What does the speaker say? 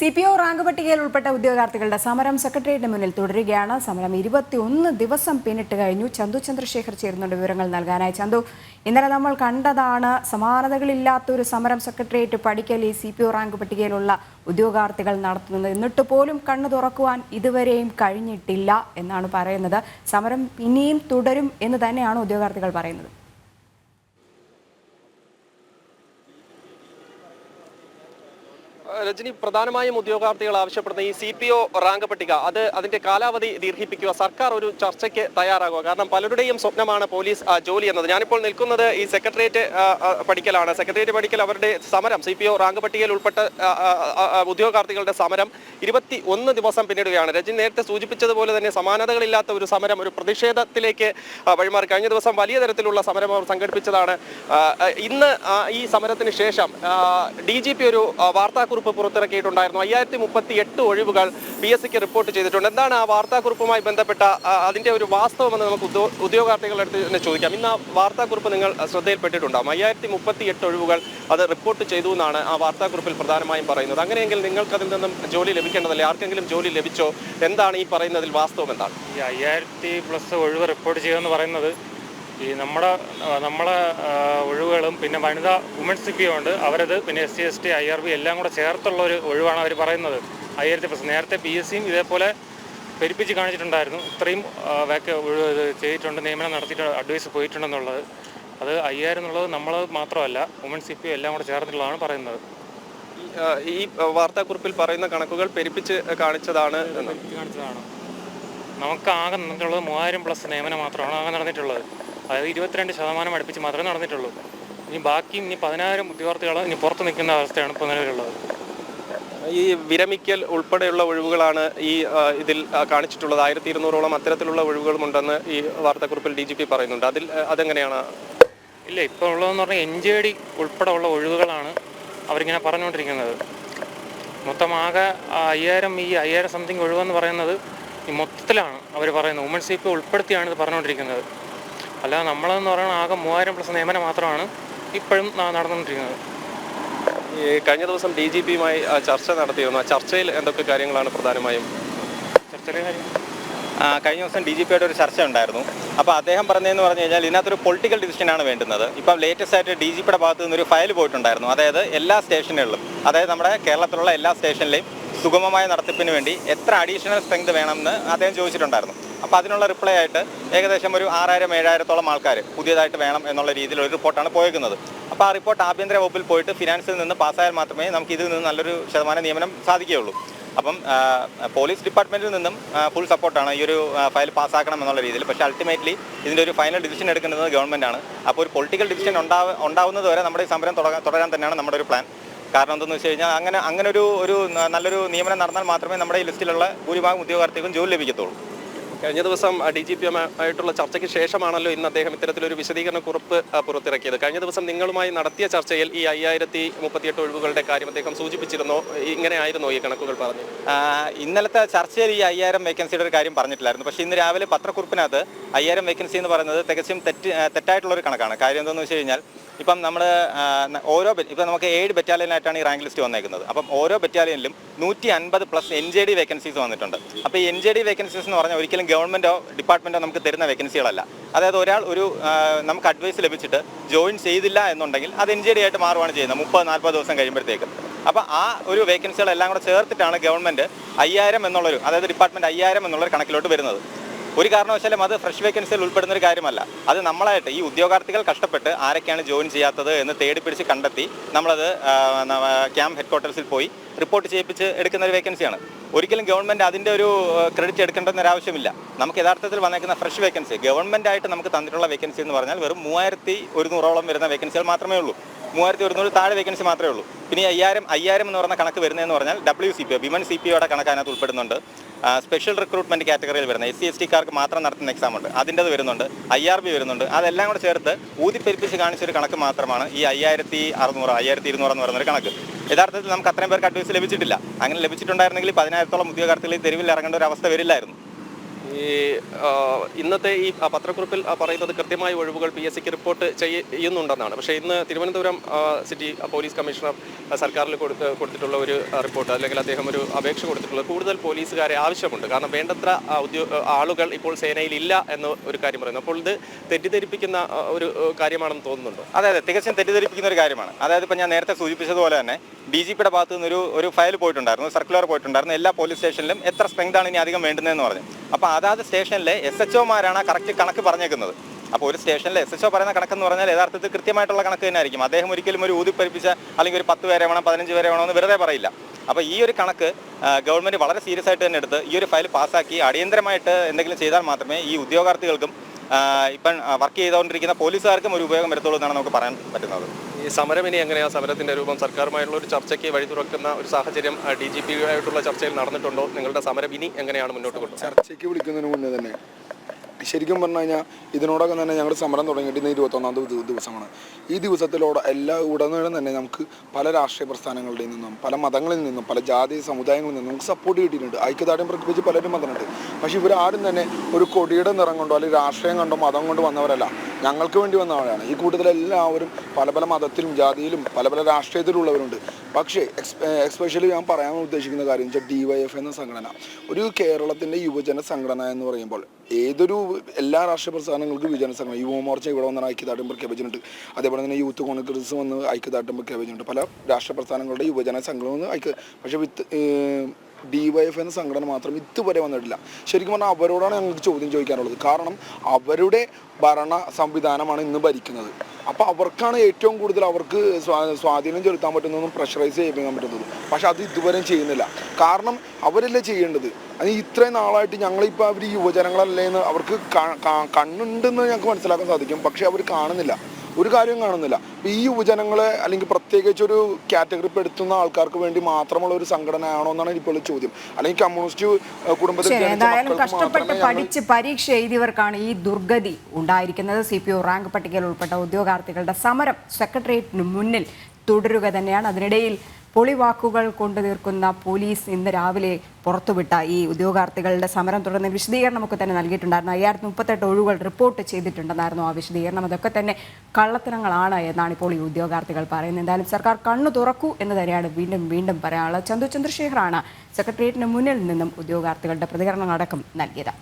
C P O rank പട്ടികയിൽ ഉൾപ്പെട്ട ഉദ്യോഗാർത്ഥികളുടെ സമരം സെക്രട്ടേറിയറ്റിന് മുന്നിൽ തുടരുകയാണ്. സമരം ഇരുപത്തിയൊന്ന് ദിവസം പിന്നിട്ട് കഴിഞ്ഞു. ചന്തു ചന്ദ്രശേഖർ ചേരുന്നുണ്ട് വിവരങ്ങൾ നൽകാനായി. ചന്തു ഇന്നലെ നമ്മൾ കണ്ടതാണ് സമാനതകളില്ലാത്ത ഒരു സമരം സെക്രട്ടേറിയറ്റ് പഠിക്കൽ ഈ സി പി ഒ റാങ്ക് പട്ടികയിലുള്ള ഉദ്യോഗാർത്ഥികൾ നടത്തുന്നത്. എന്നിട്ട് പോലും കണ്ണു തുറക്കുവാൻ ഇതുവരെയും കഴിഞ്ഞിട്ടില്ല എന്നാണ് പറയുന്നത്. സമരം ഇനിയും തുടരും എന്ന് തന്നെയാണ് ഉദ്യോഗാർത്ഥികൾ പറയുന്നത്. രജനി പ്രധാനമായും ഉദ്യോഗാർത്ഥികൾ ആവശ്യപ്പെടുന്ന ഈ സി പി ഒ റാങ്ക് പട്ടിക അത് അതിന്റെ കാലാവധി ദീർഘിപ്പിക്കുക സർക്കാർ ഒരു ചർച്ചയ്ക്ക് തയ്യാറാകുക. കാരണം പലരുടെയും സ്വപ്നമാണ് പോലീസ് ജോലി എന്നത്. ഞാനിപ്പോൾ നിൽക്കുന്നത് ഈ സെക്രട്ടേറിയറ്റ് പഠിക്കലാണ്. സെക്രട്ടേറിയറ്റ് പഠിക്കൽ അവരുടെ സമരം സി പി ഒ റാങ്ക് പട്ടികയിൽ ഉൾപ്പെട്ട ഉദ്യോഗാർത്ഥികളുടെ സമരം ഇരുപത്തി ഒന്ന് ദിവസം പിന്നിടുകയാണ്. രജനി നേരത്തെ സൂചിപ്പിച്ചതുപോലെ തന്നെ സമാനതകളില്ലാത്ത ഒരു സമരം ഒരു പ്രതിഷേധത്തിലേക്ക് വഴിമാറി. കഴിഞ്ഞ ദിവസം വലിയ തരത്തിലുള്ള സമരം അവർ സംഘടിപ്പിച്ചതാണ്. ഇന്ന് ഈ സമരത്തിന് ശേഷം ഡി ജി പി ഒരു ആ, വാർത്താക്കുറിപ്പ് പുറത്തിറക്കിയിട്ടുണ്ടായിരുന്നു. അയ്യായിരത്തി മുപ്പത്തി എട്ട് ഒഴിവുകൾ പി എസ് സിക്ക് റിപ്പോർട്ട് ചെയ്തിട്ടുണ്ട്. എന്താണ് ആ വാർത്താക്കുറിപ്പുമായി ബന്ധപ്പെട്ട അതിന്റെ ഒരു വാസ്തവമെന്ന് നമുക്ക് ഉദ്യോഗാർത്ഥികളെടുത്ത് തന്നെ ചോദിക്കാം. ഇന്ന് ആ വാർത്താക്കുറിപ്പ് നിങ്ങൾ ശ്രദ്ധയിൽപ്പെട്ടിട്ടുണ്ടാകും അയ്യായിരത്തി മുപ്പത്തി എട്ട് ഒഴിവുകൾ അത് റിപ്പോർട്ട് ചെയ്തു എന്നാണ് ആ വാർത്താക്കുറിപ്പിൽ പ്രധാനമായും പറയുന്നത്. അങ്ങനെയെങ്കിൽ നിങ്ങൾക്ക് അതിൽ നിന്നും ജോലി ലഭിക്കേണ്ടതല്ലേ? ആർക്കെങ്കിലും ജോലി ലഭിച്ചോ? എന്താണ് ഈ പറയുന്നതിൽ വാസ്തവം എന്താണ്? ഈ അയ്യായിരത്തി പ്ലസ് ഒഴിവ് റിപ്പോർട്ട് ചെയ്യുമെന്ന് പറയുന്നത് ഈ നമ്മുടെ നമ്മളെ ഒഴിവുകളും പിന്നെ വനിതാ വുമൻസ് സി പി ഉണ്ട്. അവരത് പിന്നെ S C S T I R B എല്ലാം കൂടെ ചേർത്തുള്ള ഒരു ഒഴിവാണ് അവർ പറയുന്നത്. അയ്യായിരത്തി പ്ലസ് നേരത്തെ പി എസ് സിയും ഇതേപോലെ പെരുപ്പിച്ച് കാണിച്ചിട്ടുണ്ടായിരുന്നു. ഇത്രയും വേക്ക് ചെയ്തിട്ടുണ്ട് നിയമനം നടത്തിയിട്ട് അഡ്വൈസ് പോയിട്ടുണ്ടെന്നുള്ളത്. അത് അയ്യായിരം എന്നുള്ളത് നമ്മൾ മാത്രമല്ല വുമൻസ് സി പി എല്ലാം കൂടെ ചേർന്നിട്ടുള്ളതാണ് പറയുന്നത്. ഈ, വാർത്താക്കുറിപ്പിൽ പറയുന്ന കണക്കുകൾ പെരുപ്പിച്ച് കാണിച്ചതാണ് കാണിച്ചതാണ്. നമുക്ക് ആകെ നടന്നിട്ടുള്ളത് മൂവായിരം പ്ലസ് നിയമനം മാത്രമാണ് ആകെ നടന്നിട്ടുള്ളത്. അതായത് ഇരുപത്തിരണ്ട് ശതമാനം അടുപ്പിച്ച് മാത്രമേ നടന്നിട്ടുള്ളൂ. ഇനി ബാക്കി ഇനി പതിനായിരം ഉദ്യോഗാർത്ഥികൾ ഇനി പുറത്ത് നിൽക്കുന്ന അവസ്ഥയാണ് ഇപ്പോൾ നിലവിലുള്ളത്. ഈ വിരമിക്കൽ ഉൾപ്പെടെയുള്ള ഒഴിവുകളാണ് ഈ ഇതിൽ കാണിച്ചിട്ടുള്ളത്. ആയിരത്തി ഇരുന്നൂറോളം അത്തരത്തിലുള്ള ഒഴിവുകളുമുണ്ടെന്ന് ഈ വാർത്താക്കുറിപ്പിൽ ഡി ജി പി പറയുന്നുണ്ട്. അതിൽ അതെങ്ങനെയാണ്? ഇല്ല ഇപ്പോൾ ഉള്ളതെന്ന് പറഞ്ഞാൽ എൻ ജെ ഡി ഉൾപ്പെടെ ഉള്ള ഒഴിവുകളാണ് അവരിങ്ങനെ പറഞ്ഞുകൊണ്ടിരിക്കുന്നത്. മൊത്തം ആകെ അയ്യായിരം ഈ അയ്യായിരം സംതിങ് ഒഴിവെന്ന് പറയുന്നത് ഈ മൊത്തത്തിലാണ് അവർ പറയുന്നത്. വുമൻസ് സി പി ഉൾപ്പെടുത്തിയാണ് ഇത് പറഞ്ഞുകൊണ്ടിരിക്കുന്നത്. അല്ലാതെ നമ്മളെന്ന് പറയുന്നത് ആകെ മൂവായിരം പ്ലസ് നിയമനം മാത്രമാണ് ഇപ്പോഴും നടന്നുകൊണ്ടിരിക്കുന്നത്. ഈ കഴിഞ്ഞ ദിവസം ഡി ജി പിയുമായി ചർച്ച നടത്തിയിരുന്നു. ആ ചർച്ചയിൽ എന്തൊക്കെ കാര്യങ്ങളാണ് പ്രധാനമായും? ചർച്ചയിലെ കാര്യം? ആ, കഴിഞ്ഞ ദിവസം ഡി ജി പിയുടെ ഒരു ചർച്ച ഉണ്ടായിരുന്നു. അപ്പോൾ അദ്ദേഹം പറഞ്ഞതെന്ന് പറഞ്ഞു കഴിഞ്ഞാൽ ഇതിനകത്തൊരു പൊളിറ്റിക്കൽ ഡിസിഷനാണ് വേണ്ടുന്നത്. ഇപ്പം ലേറ്റസ്റ്റ് ആയിട്ട് ഡി ജി പിയുടെ ഭാഗത്തു നിന്നൊരു ഫയൽ പോയിട്ടുണ്ടായിരുന്നു. അതായത് എല്ലാ സ്റ്റേഷനുകളിലും അതായത് നമ്മുടെ കേരളത്തിലുള്ള എല്ലാ സ്റ്റേഷനിലെയും സുഗമമായ നടത്തിപ്പിന് വേണ്ടി എത്ര അഡീഷണൽ സ്ട്രെങ്ത് വേണമെന്ന് അദ്ദേഹം ചോദിച്ചിട്ടുണ്ടായിരുന്നു. അപ്പോൾ അതിനുള്ള റിപ്ലൈ ആയിട്ട് ഏകദേശം ഒരു ആറായിരം ഏഴായിരത്തോളം ആൾക്കാർ പുതിയതായിട്ട് വേണം എന്നുള്ള രീതിയിൽ ഒരു റിപ്പോർട്ടാണ് പോയേക്കുന്നത്. അപ്പോൾ ആ റിപ്പോർട്ട് ആഭ്യന്തര വകുപ്പിൽ പോയിട്ട് ഫിനാൻസിൽ നിന്ന് പാസ്സായാൽ മാത്രമേ നമുക്ക് ഇതിൽ നിന്ന് നല്ലൊരു ശതമാനം നിയമനം സാധിക്കുകയുള്ളൂ. അപ്പം പോലീസ് ഡിപ്പാർട്ട്മെന്റിൽ നിന്നും ഫുൾ സപ്പോർട്ടാണ് ഈ ഒരു ഫയൽ പാസ്സാക്കണം എന്നുള്ള രീതിയിൽ. പക്ഷേ അൾട്ടിമേറ്റ്ലി ഇതിന്റെ ഒരു ഫൈനൽ ഡിസിഷൻ എടുക്കുന്നത് ഗവൺമെന്റ് ആണ് അപ്പോൾ ഒരു പൊളിറ്റിക്കൽ ഡിസിഷൻ ഉണ്ടാവ ഉണ്ടാവുന്നത് വരെ നമ്മുടെ ഈ സമരം തുടരാൻ തന്നെയാണ് നമ്മുടെ ഒരു പ്ലാൻ. കാരണം എന്തെന്ന് വെച്ച് കഴിഞ്ഞാൽ അങ്ങനെ അങ്ങനെ ഒരു ഒരു നല്ലൊരു നിയമനം നടന്നാൽ മാത്രമേ നമ്മുടെ ഈ ലിസ്റ്റിലുള്ള ഭൂരിഭാഗം ഉദ്യോഗാർത്ഥികൾക്കും ജോലി ലഭിക്കത്തുള്ളൂ. കഴിഞ്ഞ ദിവസം ഡി ജി പി ആയിട്ടുള്ള ചർച്ചയ്ക്ക് ശേഷമാണല്ലോ ഇന്ന് അദ്ദേഹം ഇത്തരത്തിലൊരു വിശദീകരണ കുറിപ്പ് പുറത്തിറക്കിയത്. കഴിഞ്ഞ ദിവസം നിങ്ങളുമായി നടത്തിയ ചർച്ചയിൽ ഈ അയ്യായിരത്തി മുപ്പത്തിയെട്ട് ഒഴിവുകളുടെ കാര്യം അദ്ദേഹം സൂചിപ്പിച്ചിരുന്നോ. ഇങ്ങനെ ആയിരുന്നോ ഈ കണക്കുകൾ പറഞ്ഞു ഇന്നലത്തെ ചർച്ചയിൽ ഈ അയ്യായിരം വേക്കൻസിയുടെ ഒരു കാര്യം പറഞ്ഞിട്ടില്ലായിരുന്നു. പക്ഷേ ഇന്ന് രാവിലെ പത്രക്കുറിപ്പിനകത്ത് അയ്യായിരം വേക്കൻസി എന്ന് പറയുന്നത് തികച്ചും തെറ്റ് തെറ്റായിട്ടുള്ള ഒരു കണക്കാണ്. കാര്യം എന്താണെന്ന് വെച്ച് കഴിഞ്ഞാൽ ഇപ്പം നമ്മൾ ഓരോ ഇപ്പം നമുക്ക് ഏഴ് ബറ്റാലിയനായിട്ടാണ് ഈ റാങ്ക് ലിസ്റ്റ് വന്നേക്കുന്നത്. അപ്പം ഓരോ ബറ്റാലിയനിലും നൂറ്റി അൻപത് plus N J D vacancies വന്നിട്ടുണ്ട്. അപ്പോൾ ഈ എൻ ജെ ഡി വേക്കൻസീസ് എന്ന് പറഞ്ഞാൽ ഒരിക്കലും ഗവൺമെന്റോ ഡിപ്പാർട്ട്മെന്റോ നമുക്ക് തരുന്ന വേക്കൻസികളല്ല അതായത് ഒരാൾ ഒരു നമുക്ക് അഡ്വൈസ് ലഭിച്ചിട്ട് ജോയിൻ ചെയ്തില്ല എന്നുണ്ടെങ്കിൽ അത് എൻ ജെ ഡി ആയിട്ട് മാറുകയാണ് ചെയ്യുന്നത്. മുപ്പത് നാൽപ്പത് ദിവസം കഴിയുമ്പോഴത്തേക്ക്. അപ്പോൾ ആ ഒരു വേക്കൻസികളെല്ലാം കൂടെ ചേർത്തിട്ടാണ് ഗവൺമെന്റ് അയ്യായിരം എന്നുള്ളൊരു അതായത് ഡിപ്പാർട്ട്മെന്റ് അയ്യായിരം എന്നുള്ളൊരു കണക്കിലോട്ട് വരുന്നത്. ഒരു കാരണവശാലും അത് ഫ്രഷ് വേക്കൻസിയിൽ ഉൾപ്പെടുന്ന ഒരു കാര്യമല്ല. അത് നമ്മളായിട്ട് ഈ ഉദ്യോഗാർത്ഥികൾ കഷ്ടപ്പെട്ട് ആരൊക്കെയാണ് ജോയിൻ ചെയ്യാത്തത് എന്ന് തേടി പിടിച്ച് കണ്ടെത്തി നമ്മളത് ക്യാമ്പ് ഹെഡ്ക്വാർട്ടേഴ്സിൽ പോയി റിപ്പോർട്ട് ചെയ്യിപ്പിച്ച് എടുക്കുന്ന ഒരു വേക്കൻസിയാണ് ഒരിക്കലും ഗവൺമെന്റ് അതിന്റെ ഒരു ക്രെഡിറ്റ് എടുക്കേണ്ടെന്ന ഒരു ആവശ്യമില്ല നമുക്ക് യഥാർത്ഥത്തിൽ വന്നേക്കുന്ന ഫ്രഷ് വേക്കൻസി ഗവൺമെന്റ് ആയിട്ട് നമുക്ക് തന്നിട്ടുള്ള വേക്കൻസി എന്ന് പറഞ്ഞാൽ വെറും മൂവായിരത്തി ഒരുന്നൂറോളം വരുന്ന വേക്കൻസികൾ മാത്രമേ ഉള്ളൂ. മൂവായിരത്തി ഒരുന്നൂറ് താഴെ വേക്കൻസി മാത്രമേ ഉള്ളൂ. പിന്നെ അയ്യായിരം അയ്യായിരം എന്ന് പറഞ്ഞ കണക്ക് വരുന്നതെന്ന് പറഞ്ഞാൽ W C P O women C P ഒയുടെ കണക്ക് അതിനകത്ത് ഉൾപ്പെടുന്നുണ്ട്. സ്പെഷ്യൽ റിക്രൂട്ട്മെന്റ് കാറ്റഗറിയിൽ വരുന്ന എസ് സി എസ് ടിക്കാർക്ക് മാത്രം നടത്തുന്ന എക്സാം ഉണ്ട്. അതിന്റെത് വരുന്നുണ്ട്. ഐ ആർ ബി വരുന്നുണ്ട്. അതെല്ലാം കൂടെ ചേർത്ത് ഊതിപ്പെരിപ്പിച്ച് കാണിച്ചൊരു കണക്ക് മാത്രമാണ് ഈ അയ്യായിരത്തി അറുന്നൂറ് അയ്യായിരത്തി ഇരുന്നൂറ് എന്ന് പറയുന്നൊരു കണക്ക്. യഥാർത്ഥത്തിൽ നമുക്ക് അത്രയും പേർക്ക് അഡ്വൈസ് ലഭിച്ചിട്ടില്ല. അങ്ങനെ ലഭിച്ചിട്ടുണ്ടായിരുന്നെങ്കിൽ പതിനായിരത്തോളം ഉദ്യോഗാർത്ഥികൾ തെരുവിൽ ഇറങ്ങേണ്ട ഒരു അവസ്ഥ വരില്ലായിരുന്നു. ഈ ഇന്നത്തെ ഈ പത്രക്കുറിപ്പിൽ പറയുന്നത് കൃത്യമായ ഒഴിവുകൾ പി എസ് സിക്ക് റിപ്പോർട്ട് ചെയ്യുന്നുണ്ടെന്നാണ്. പക്ഷേ ഇന്ന് തിരുവനന്തപുരം സിറ്റി പോലീസ് കമ്മീഷണർ സർക്കാരിൽ കൊടുത്ത് കൊടുത്തിട്ടുള്ള ഒരു റിപ്പോർട്ട് അല്ലെങ്കിൽ അദ്ദേഹം ഒരു അപേക്ഷ കൊടുത്തിട്ടുള്ളത് കൂടുതൽ പോലീസുകാരെ ആവശ്യമുണ്ട്. കാരണം വേണ്ടത്ര ആളുകൾ ഇപ്പോൾ സേനയിൽ ഇല്ല എന്ന് ഒരു കാര്യം പറയുന്നു. അപ്പോൾ ഇത് തെറ്റിദ്ധരിപ്പിക്കുന്ന ഒരു കാര്യമാണെന്ന് തോന്നുന്നുണ്ടോ? അതെ അതെ. തികച്ചും തെറ്റിദ്ധരിപ്പിക്കുന്ന ഒരു കാര്യമാണ്. അതായത് ഇപ്പം ഞാൻ നേരത്തെ സൂചിപ്പിച്ചതുപോലെ തന്നെ ഡി ജി പിയുടെ ഭാഗത്തുനിന്നൊരു ഒരു ഫയൽ പോയിട്ടുണ്ടായിരുന്നു സർക്കുലർ പോയിട്ടുണ്ടായിരുന്നു. എല്ലാ പോലീസ് സ്റ്റേഷനിലും എത്ര സ്ട്രെങ്ത് ആണ് ഇനി അധികം വേണ്ടുന്നതെന്ന് പറഞ്ഞു. അപ്പോൾ അതാത് സ്റ്റേഷനിലെ എസ് എച്ച് ഒമാരാണ് കറക്റ്റ് കണക്ക് പറഞ്ഞേക്കുന്നത്. അപ്പോൾ ഒരു സ്റ്റേഷനിൽ എസ് എച്ച് ഒ പറയുന്ന കണക്കെന്ന് പറഞ്ഞാൽ യഥാർത്ഥത്തിൽ കൃത്യമായിട്ടുള്ള കണക്ക് തന്നെ ആയിരിക്കും അദ്ദേഹം ഒരിക്കലും ഒരു ഊതിപ്പരിപ്പിച്ച അല്ലെങ്കിൽ ഒരു പത്ത് പേരെ വേണം പതിനഞ്ച് പേരെ വേണമെന്ന് വെറുതെ പറയില്ല. അപ്പോൾ ഈ ഒരു കണക്ക് ഗവൺമെന്റ് വളരെ സീരിയസ് ആയിട്ട് തന്നെ എടുത്ത് ഈ ഒരു ഫയൽ പാസ്സാക്കി അടിയന്തരമായിട്ട് എന്തെങ്കിലും ചെയ്താൽ മാത്രമേ ഈ ഉദ്യോഗാർത്ഥികൾക്കും ഇപ്പം വർക്ക് ചെയ്തുകൊണ്ടിരിക്കുന്ന പോലീസുകാർക്കും ഒരു ഉപയോഗം വരത്തുള്ളൂ എന്നാണ് നമുക്ക് പറയാൻ പറ്റുന്നത്. ഈ സമരം ഇനി എങ്ങനെയാണ് സമരത്തിന്റെ രൂപം സർക്കാരുമായുള്ള ഒരു ചർച്ചയ്ക്ക് വഴി തുറക്കുന്ന ഒരു സാഹചര്യം ഡി ജി പി ആയിട്ടുള്ള ചർച്ചയിൽ നടന്നിട്ടുണ്ടോ? നിങ്ങളുടെ സമരം ഇനി എങ്ങനെയാണ് മുന്നോട്ട് കൊണ്ടുപോകുന്നത് ചർച്ചയ്ക്ക് വിളിക്കുന്നതിന് മുന്നേ തന്നെ ശരിക്കും പറഞ്ഞു കഴിഞ്ഞാൽ ഇതിനോടൊക്കെ തന്നെ ഞങ്ങൾ സമരം തുടങ്ങിയിട്ട് ഇന്ന് ഇരുപത്തൊന്നാം ദിവ- ദിവസമാണ്. ഈ ദിവസത്തിലൂടെ എല്ലാ ഉടനീളം തന്നെ നമുക്ക് പല രാഷ്ട്രീയ പ്രസ്ഥാനങ്ങളിൽ നിന്നും പല മതങ്ങളിൽ നിന്നും പല ജാതി സമുദായങ്ങളിൽ നിന്നും നമുക്ക് സപ്പോർട്ട് കിട്ടിയിട്ടുണ്ട്. ഐക്യദാർഢ്യം പ്രകടിപ്പിച്ച് പലരും വന്നിട്ടുണ്ട്. പക്ഷേ ഇവരാരും തന്നെ ഒരു കൊടിയുടെ നിറം കൊണ്ടോ അല്ലെങ്കിൽ രാഷ്ട്രീയം കൊണ്ടോ മതം കൊണ്ടോ വന്നവരല്ല. ഞങ്ങൾക്ക് വേണ്ടി വന്നവരാണ്. ഈ കൂട്ടത്തിലെല്ലാവരും പല പല മതത്തിലും ജാതിയിലും പല പല രാഷ്ട്രീയത്തിലുള്ളവരുണ്ട്. പക്ഷേ എക്സ്പെഷ്യലി ഞാൻ പറയാൻ ഉദ്ദേശിക്കുന്ന കാര്യം വെച്ചാൽ ഡി വൈ എഫ് എന്ന സംഘടന. ഒരു കേരളത്തിന്റെ യുവജന സംഘടന എന്ന് പറയുമ്പോൾ ഏതൊരു എല്ലാ രാഷ്ട്രീയ പ്രസ്ഥാനങ്ങൾക്കും യുവജന സംഘടന. യുവമോർച്ച ഇവിടെ വന്നാണ് ഐക്യദാർഢ്യം പ്രഖ്യാപിച്ചിട്ടുണ്ട്. അതേപോലെ തന്നെ യൂത്ത് കോൺഗ്രസ് വന്ന് ഐക്യദാർഢ്യം പ്രഖ്യാപിച്ചിട്ടുണ്ട്. പല രാഷ്ട്രീയ പ്രസ്ഥാനങ്ങളുടെ യുവജന സംഘടന ഐക്യ പക്ഷേ വിത്ത് ഡി വൈ എഫ് എന്ന സംഘടന മാത്രം ഇതുവരെ വന്നിട്ടില്ല. ശരിക്കും പറഞ്ഞാൽ അവരോടാണ് ഞങ്ങൾക്ക് ചോദ്യം ചോദിക്കാനുള്ളത്. കാരണം അവരുടെ ഭരണ സംവിധാനമാണ് ഇന്ന് ഭരിക്കുന്നത്. അപ്പോൾ അവർക്കാണ് ഏറ്റവും കൂടുതൽ അവർക്ക് സ്വാ- സ്വാധീനം ചെലുത്താൻ പറ്റുന്നതും പ്രഷറൈസ് ചെയ്യിപ്പിക്കാൻ പറ്റുന്നതും. പക്ഷെ അത് ഇതുവരെയും ചെയ്യുന്നില്ല. കാരണം അവരല്ലേ ചെയ്യേണ്ടത്? അത് ഇത്രയും നാളായിട്ട് ഞങ്ങളിപ്പോൾ അവർ യുവജനങ്ങളല്ലേ എന്ന് അവർക്ക് കണ്ണുണ്ടെന്ന് ഞങ്ങൾക്ക് മനസ്സിലാക്കാൻ സാധിക്കും. പക്ഷേ അവർ കാണുന്നില്ല. ഒരു കാര്യം കാണുന്നില്ല. ഈ യുവജനങ്ങളെ അല്ലെങ്കിൽ പ്രത്യേകിച്ച് ഒരു കാറ്റഗറി പെടുത്തുന്ന ആൾക്കാർക്ക് വേണ്ടി മാത്രമുള്ള ഒരു സംഘടന ആണോ എന്നാണ് ഇപ്പോൾ ചോദ്യം. അല്ലെങ്കിൽ കമ്മ്യൂണിസ്റ്റ് കുടുംബത്തിൽ കഷ്ടപ്പെട്ട് പഠിച്ച് പരീക്ഷ എഴുതിയവർക്കാണ് ഈ ദുർഗതി ഉണ്ടായിരിക്കുന്നത്. സി പി ഒ റാങ്ക് പട്ടികയിൽ ഉൾപ്പെട്ട ഉദ്യോഗാർത്ഥികളുടെ സമരം സെക്രട്ടേറിയറ്റിന് മുന്നിൽ തുടരുക തന്നെയാണ്. അതിനിടയിൽ പൊളിവാക്കുകൾ കൊണ്ടു തീർക്കുന്ന പോലീസ് ഇന്ന് രാവിലെ പുറത്തുവിട്ട ഈ ഉദ്യോഗാർത്ഥികളുടെ സമരം തുടർന്ന് വിശദീകരണമൊക്കെ തന്നെ നൽകിയിട്ടുണ്ടായിരുന്നു. അയ്യായിരത്തി മുപ്പത്തെട്ട് ഒഴിവുകൾ റിപ്പോർട്ട് ചെയ്തിട്ടുണ്ടെന്നായിരുന്നു ആ വിശദീകരണം. അതൊക്കെ തന്നെ കള്ളത്തരങ്ങളാണ് എന്നാണ് ഇപ്പോൾ ഈ ഉദ്യോഗാർത്ഥികൾ പറയുന്നത്. എന്തായാലും സർക്കാർ കണ്ണു തുറക്കൂ എന്ന് തന്നെയാണ് വീണ്ടും വീണ്ടും പറയാനുള്ളത്. ചന്തു ചന്ദ്രശേഖറാണ് സെക്രട്ടേറിയറ്റിന് മുന്നിൽ നിന്നും ഉദ്യോഗാർത്ഥികളുടെ പ്രതികരണങ്ങളടക്കം നൽകിയത്.